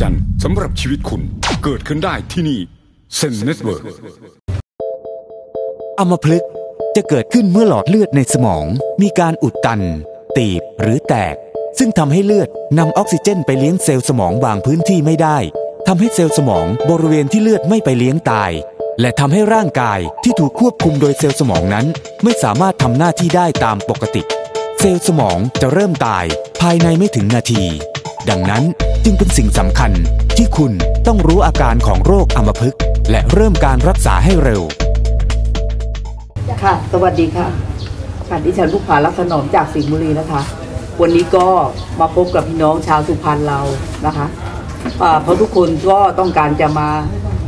จรรย์สำหรับชีวิตคุณเกิดขึ้นได้ที่นี่เซนเน็ตเวิร์อัมพฤกษ์จะเกิดขึ้นเมื่อหลอดเลือดในสมอง มีการอุดตัน ตีบหรือแตก ซึ่งทำให้เลือดนำออกซิเจนไปเลี้ยงเซลล์สมองบางพื้นที่ไม่ได้ทำให้เซลล์สมองบริเวณที่เลือดไม่ไปเลี้ยงตาย และทำให้ร่างกายที่ถูกควบคุมโดยเซลล์สมองนั้น ไม่สามารถทำหน้าที่ได้ตามปกติ เซลล์สมองจะเริ่มตายภายในไม่ถึงนาที ดังนั้น จึงเป็นสิ่งสำคัญ ที่คุณต้องรู้อาการของโรคอัมพฤกษ์และเริ่มการรักษาให้เร็ว ค่ะ สวัสดีค่ะค่ะดิฉันผู้ผาลักษณอมจากสิงห์บุรีนะคะ วันนี้ก็มาพบกับพี่น้องชาวสุพรรณเรานะคะเพราะทุกคนก็ต้องการจะมา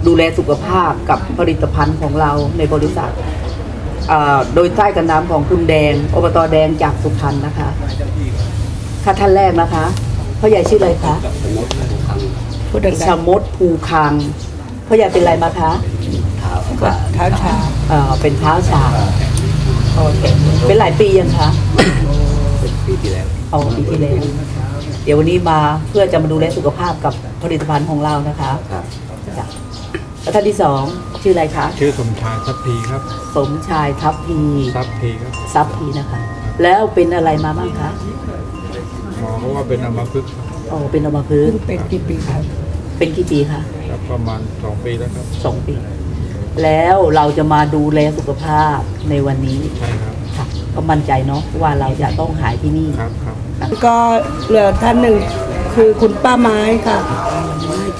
ดูแลสุขภาพกับผลิตภัณฑ์ของเราในบริษัท โดยใต้กันน้ำของคุณแดงอบตอแดงจากสุพรรณนะคะค่ะท่านแรกนะคะ พ่อใหญ่ชื่ออะไรคะชมดภูคังพ่อใหญ่เป็นอะไรมาคะเท้าชาเอ่อเป็นเท้าชาโอเคเป็นหลายปียังคะปีที่แล้วอ๋อปีที่แล้วเดี๋ยววันนี้มาเพื่อจะมาดูแลสุขภาพกับผลิตภัณฑ์ของเรานะคะจ้ะแล้วท่านที่สองชื่ออะไรคะชื่อสมชายทัพพีครับ สมชายทัพพีทัพพีครับซับพีนะคะ แล้วเป็นอะไรมาบ้างคะ หมอเขาว่าเป็นอัมพฤกษ์ครับอ๋อเป็นอัมพฤกษ์เป็นกี่ปีครับ เป็นกี่ปีคะครับประมาณสองปีแล้วครับสองปี แล้วเราจะมาดูแลสุขภาพในวันนี้ใช่ครับค่ะก็มั่นใจเนาะว่าเราจะต้องหายที่นี่ครับครับก็เหลือท่านหนึ่งคือคุณป้าไม้ค่ะ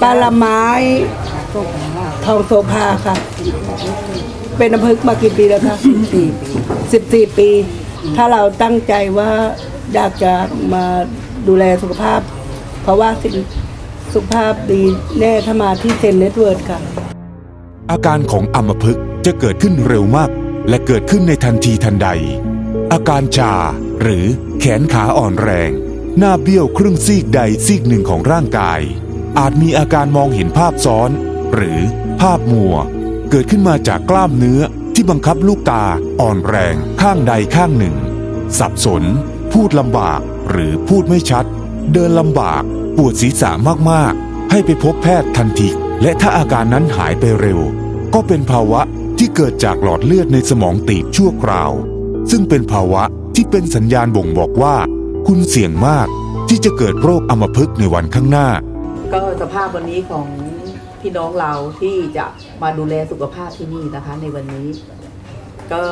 ป้าละไม้ทองโสภาค่ะ เป็นน้ำพึกษ์มากี่ปีแล้วคะสิบสี่ปีสิบสี่ปี ถ้าเราตั้งใจว่า อยากจะมาดูแลสุขภาพ เพราะว่าสิ่งสุขภาพดีแน่ถ้ามาที่เซนเน็ตเวิร์ดค่ะ อาการของอัมพฤกษ์จะเกิดขึ้นเร็วมาก และเกิดขึ้นในทันทีทันใด อาการชาหรือแขนขาอ่อนแรง หน้าเบี้ยวครึ่งซีกใดซีกหนึ่งของร่างกาย อาจมีอาการมองเห็นภาพซ้อน หรือภาพมัว เกิดขึ้นมาจากกล้ามเนื้อที่บังคับลูกตาอ่อนแรงข้างใดข้างหนึ่งสับสน พูดลำบากหรือพูดไม่ชัด เดินลำบากปวดศีรษะมากๆ ให้ไปพบแพทย์ทันที และถ้าอาการนั้นหายไปเร็ว ก็เป็นภาวะที่เกิดจากหลอดเลือดในสมองตีบชั่วคราว ซึ่งเป็นภาวะที่เป็นสัญญาณบ่งบอกว่า คุณเสี่ยงมากที่จะเกิดโรคอัมพฤกษ์ในวันข้างหน้า ก็สภาพวันนี้ของพี่น้องเราที่จะมาดูแลสุขภาพที่นี่นะคะ ในวันนี้ ก็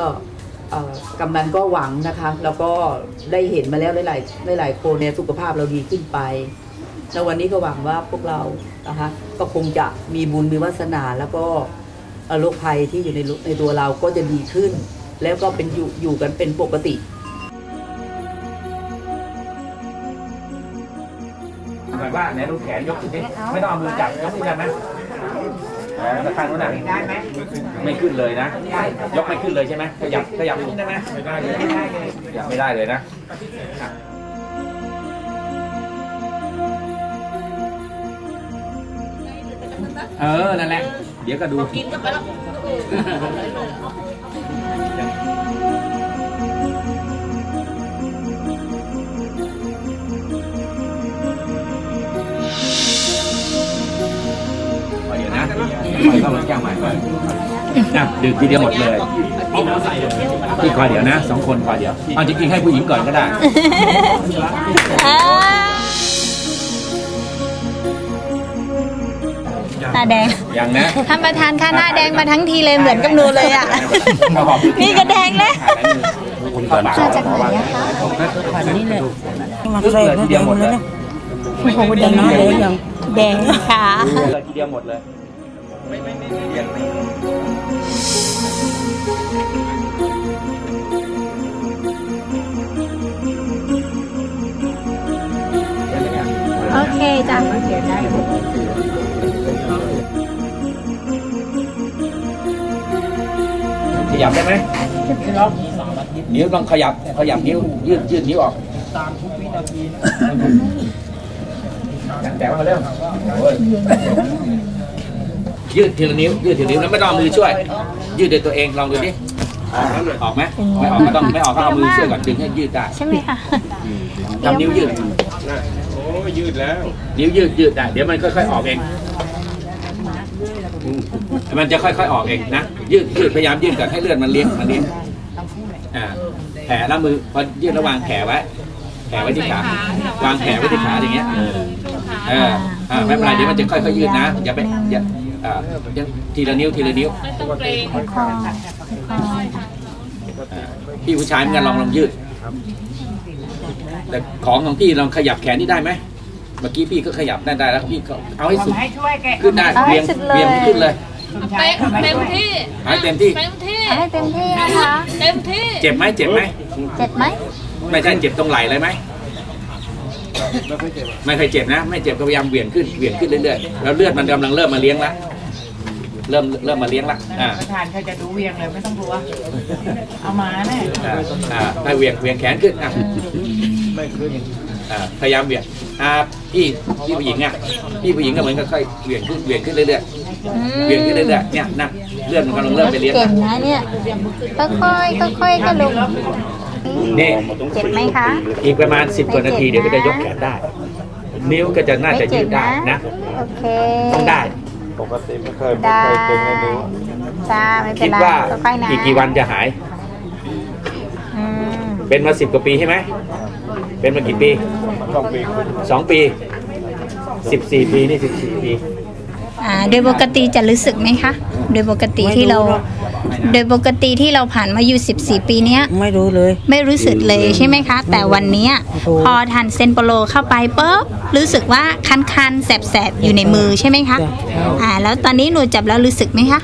กำนันก็หวังนะคะ แล้วก็ได้เห็นมาแล้วหลายๆหลายๆคนในยสุขภาพเราดีขึ้นไปแล้ววันนี้ก็หวังว่าพวกเรานะคะ ก็คงจะมีบุญมีวาสนาแล้วก็อ่อโรคภัยที่อยู่ในในตัวเราก็จะดีขึ้น แล้วก็เป็นอยู่อยู่กันเป็นปกติหมายว่าไหนดูแขนยกขึ้นดิไม่ต้องเอามือจับยกขึ้นได้ไหม แล้วข้างนู้นน่ะได้ไหมไม่ขึ้นเลยนะ ยกไม่ขึ้นเลยใช่ไหมขยับขยับขึ้นได้ไหมไม่ได้เลยขยับไม่ได้เลยนะเออนั่นแหละเดี๋ยวก็ดูกินก็ไปแล้ว เดี๋ยวนะไปเข้ามาแก้วใหม่ก่อนนะดื่มทีเดียวหมดเลยพี่คอยเดี๋ยวนะสองคนคอยเดี๋ยวเอาจริงๆให้ผู้หญิงก่อนก็ได้หน้าแดงยังนะท่านประธานค่ะหน้าแดงมาทั้งทีเลยเหมือนกับหนูเลยอะ นี่ก็แดงแล้วมาจากไหนอะคะมาเลยทีเดียวหมดเลยโอ้โหแดงเลยยังแดงค่ะเลยทีเดียวหมดเลย ไม่ไม่ไม่เรียงไม่โอเคจ้ะขยับได้ไหมนิ้วต้องขยับ ขยับนิ้ว ยืดยืดนิ้วออกยังแต่มาเร็ว ยยืดทีละนิ้ว ยืดทีละนิ้วแล้วไม่ต้องเอามือช่วย ยืดด้วยตัวเองลองดูดิออกไหมไม่ออกก็ต้องไม่ออกก็เอามือช่วยก่อนดึงให้ยืดได้ใช่ไหมคะทำนิ้วยืดโอ้ยืดแล้ว นิ้วยืดยืดได้เดี๋ยวมันค่อยๆออกเองมันจะค่อยๆออกเองนะยืดยืดพยายามยืดก่อนให้เลือดมันเลี้ยงมันเลี้ยงอ่าแผลแล้วมือพอยืดระวางแผลไว้แผลไว้ที่ขาวางแผลไว้ที่ขาอย่างเงี้ยเออเอออ่าไม่เป็นไรเดี๋ยวมันจะค่อยๆยืดนะอย่าไปอย่า อ่าอย่าทีละนิ้วทีละนิ้วคออ่าพี่ผู้ชายเหมือนกันลองลองยืดแต่ของของพี่ลองขยับแขนนี่ได้ไหมเมื่อกี้พี่ก็ขยับได้ได้แล้วพี่ก็เอาให้สุดขึ้นได้เวียงเวียงขึ้นเลยเต็มเต็มที่หายเต็มที่เต็มที่เอาให้เต็มที่นะคะเต็มที่ เจ็บไหมเจ็บไหมเจ็บไหมไม่ใช่เจ็บตรงไหล่เลยไหม ไม่เคยเจ็บนะ ไม่เจ็บก็พยายามเบี่ยงขึ้นเบี่ยงขึ้นเรื่อยๆแล้วเลือดมันกำลังเริ่มมาเลี้ยงละเริ่มเริ่มมาเลี้ยงละอ่าประธานเขาจะดูเวียงเลยไม่ต้องกลัว เอามาแน่อ่าอ่าให้เวียงเวียงแขนขึ้นอะอ่าพยายามเวียงอ่าพี่พี่ผู้หญิงอะพี่ผู้หญิงก็เหมือนกับค่อยเวียงขึ้นเวียงขึ้นเรื่อยๆเวียงขึ้นเรื่อยๆเนี่ยนะเลือดมันกำลังเริ่มไปเลี้ยงเก่ละงนะเนี่ยค่อยๆค่อยๆก็ลง นี่เจ็บไหมคะ อีกประมาณสิบกว่านาทีเดี๋ยวก็จะยกแขนได้ นิ้วก็จะน่าจะยืดได้นะโอเคต้องได้ปกติไม่เคยได้ไม่เคยเก่งในนิ้วจ้าไม่เป็คินดไรว่าค่อยๆนะอีกกี่วันจะหาย อืมเป็นมาสิบกว่าปีใช่ไหมเป็นมากี่ปีต้องปีสองปีสิบสี่ปีนี่สิบสี่ปี อ่าโดยปกติจะรู้สึกไหมคะ โดยปกติที่เรา โดยปกติที่เราผ่านมาอยู่ 14 ปีเนี้ย ไม่รู้เลย ไม่รู้สึกเลยใช่ไหมคะ แต่วันเนี้ยโอ้โหพอทานเซนโปโลเข้าไปปุ๊บรู้สึกว่าคันๆแสบๆอยู่ในมือใช่ไหมคะจ้ะใช่อ่าแล้วตอนนี้หนูจับแล้วรู้สึกไหมคะ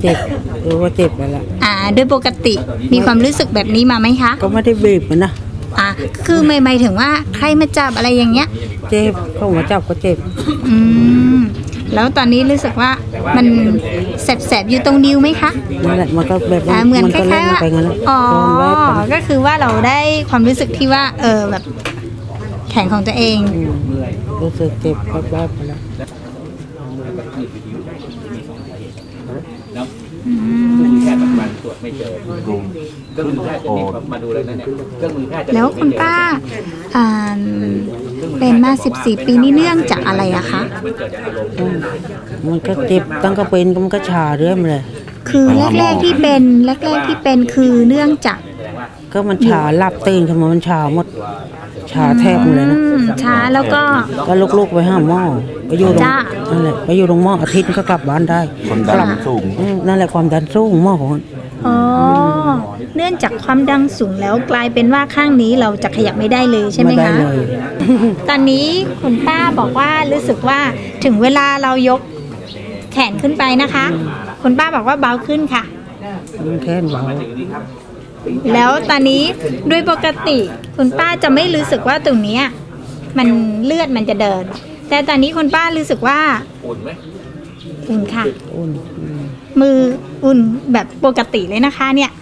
เจ็บรู้ว่าเจ็บแล้วล่ะอ่า โดยปกติมีความรู้สึกแบบนี้มาไหมคะ ก็ไม่ได้บีบมันนะอ่าคือไม่หมายถึงว่าใครมาจับอะไรอย่างเงี้ย เจ็บเข้าหัวจับก็เจ็บ อืม แล้วตอนนี้รู้สึกว่ามันแสบๆอยู่ตรงนิ้วไหมคะนั่นแหละมันก็แบบอ่าเหมือนคก็เล่ล้านยๆว่าไปงั้นแหละอ๋อโดนไว้ก่อนก็คือว่าเราได้ความรู้สึกที่ว่า เออแบบแขนของตัวเองอืมรู้สึกเจ็บแป๊บๆไปแล้ว เนาะคือแพทย์ปัจจุบันต รวจไม่เจอเครื่องมือแพทย์จะมีมาดูเลยนะเนี่ยเครื่องมือแพทย์จะแล้วคุณป้าอ่าเป็นมา 14 ปีนี่เนื่องจากอะไรอะคะมันเกิดจากอารมณ์อืมมันก็เจ็บตั้งก็เป็นก็มันก็ชาเรื่อยมาเลย คือแรกๆที่เป็นแรกๆที่เป็นคือเนื่องจากก็มันชาหลับตื่นขึ้นมามันชาหมดชาแทบหมดเลยนะอืมช้าแล้วก็ก็ลูกๆไปห้าหม้อไปอยู่โรงจ้านั่นแหละไปอยู่โรงหม้ออาทิตย์ก็กลับบ้านได้ความดันสูงนั่นแหละความดันสูงหม้อของมัน อ๋อ เนื่องจากความดังสูงแล้วกลายเป็นว่าข้างนี้เราจะขยับไม่ได้เลยใช่ไหมไม่ได้คะเลยตอนนี้คุณป้าบอกว่ารู้สึกว่าถึงเวลาเรายกแขนขึ้นไปนะคะ คุณป้าบอกว่าเบาขึ้นค่ะมันแค่เบาแล้วตอนนี้ด้วยปกติคุณป้าจะไม่รู้สึกว่าตรงเนี้ยมันเลือดมันจะเดิน แต่ตอนนี้คุณป้ารู้สึกว่าอุ่นไหมอุ่นค่ะอุ่นอื มมืออุ่นแบบปกติเลยนะคะเนี่ย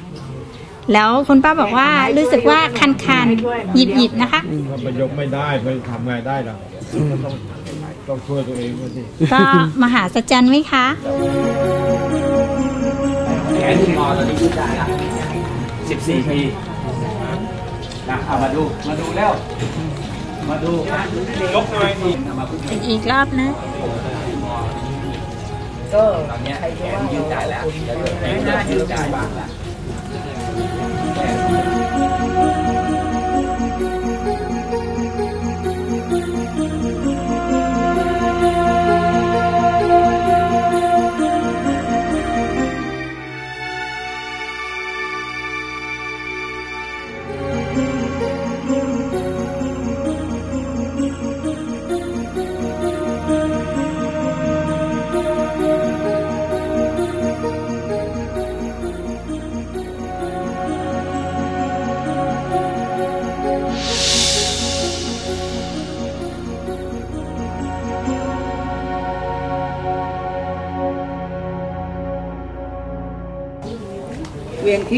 แล้วคุณป้าบอกว่ารู้สึกว่าคันคันๆหยิบหยิบๆนะคะถ้าไปยกไม่ได้ไปทำไงได้ล่ะต้องต้องช่วยตัวเองด้วยสิก็มหาสัจจันไหมคะแขนที่งอตอนนี้ยืดได้ละสิบสี่ปีนะเอามาดูมาดูแล้ว มาดูยกหน่อยเอามาพึ่งอีกรอบนะ ก็ตอนนี้แขนยืดได้แล้วแล้วแขนยืดได้บ้างแล้ว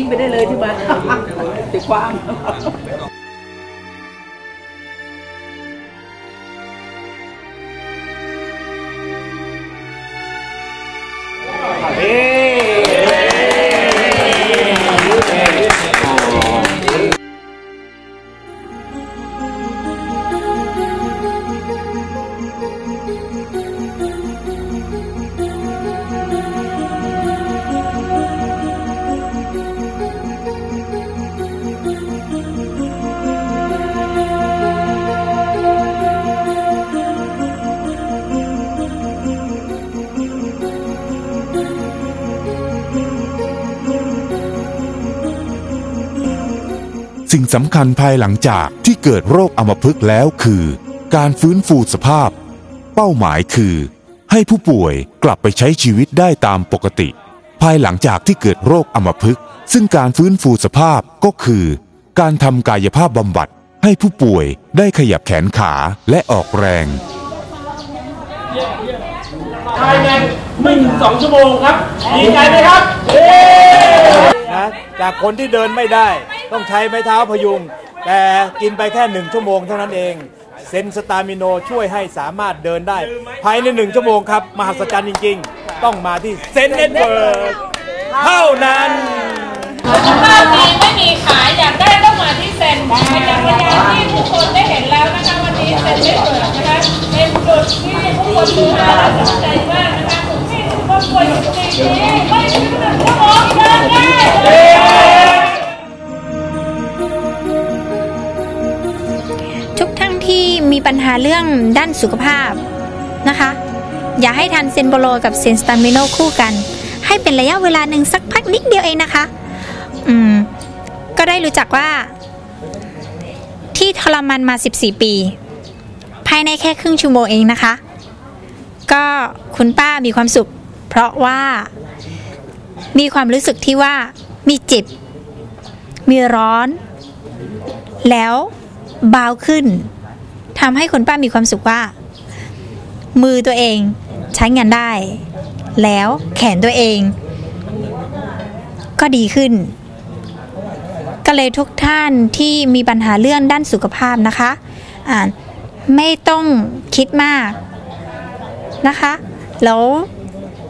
งไปได้เลยที่บ้านติดความเฮ้ สิ่งสำคัญภายหลังจากที่เกิดโรคอัมพฤกษ์แล้วคือ การฟื้นฟูสภาพ เป้าหมายคือ ให้ผู้ป่วยกลับไปใช้ชีวิตได้ตามปกติ ภายหลังจากที่เกิดโรคอัมพฤกษ์ซึ่งการฟื้นฟูสภาพก็คือ การทำกายภาพบำบัด ให้ผู้ป่วยได้ขยับแขนขาและออกแรงภายในไม่ถึงสองชั่วโมงครับดีใจไหมครับนะจากคนที่เดินไม่ได้ ต้องใช้ไม้เท้าพยุง แต่กินไปแค่หนึ่งชั่วโมงเท่านั้นเอง เซนสตามิโนช่วยให้สามารถเดินได้ ภายในหนึ่งชั่วโมงครับ มหัศจรรย์จริง ๆ ต้องมาที่เซนเน็ตเวิร์กเท่านั้นข้าวดีไม่มีขายอยากได้ต้องมาที่เซนเป็นจักรยานที่ทุกคนได้เห็นแล้วนะคะวันนี้เซ็นได้เปิร์ดนะคะเป็นจุดที่ทุกคนดูมาแล้วสนใจมากนะคะที่ทุกคนควรอยู่ตรงนี้ไม่ใช่เรื่องของร้องเดินได้ ที่มีปัญหาเรื่องด้านสุขภาพนะคะ อย่าให้ทานเซนโบโลกับเซนสตามิโนคู่กัน ให้เป็นระยะเวลาหนึ่งสักพักนิดเดียวเองนะคะ อืม ก็ได้รู้จักว่า ที่ทรมานมา 14 ปี ภายในแค่ครึ่งชั่วโมงเองนะคะ ก็คุณป้ามีความสุข เพราะว่ามีความรู้สึกที่ว่ามีเจ็บมีร้อน แล้วเบาขึ้น ทำให้คุณป้ามีความสุขว่า มือตัวเองใช้งานได้ แล้วแขนตัวเอง ก็ดีขึ้น ก็เลยทุกท่านที่มีปัญหาเรื่องด้านสุขภาพนะคะอ่าไม่ต้องคิดมากนะคะ แล้ว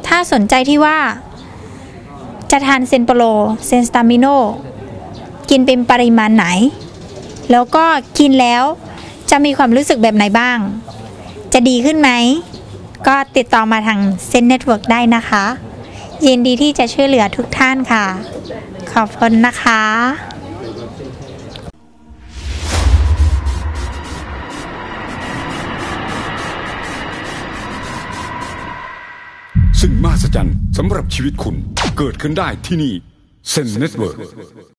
ถ้าสนใจที่ว่า จะทานเซนโปโลเซนสตามิโนกินเป็นปริมาณไหน แล้วก็กินแล้ว จะมีความรู้สึกแบบไหนบ้าง จะดีขึ้นไหม ก็ติดต่อมาทางเซ็นเน็ตเวิร์กได้นะคะ ยินดีที่จะช่วยเหลือทุกท่านค่ะ ขอบคุณนะคะซึ่งมหัศจรรย์สำหรับชีวิตคุณเกิดขึ้นได้ที่นี่เซนเน็ตเวิร์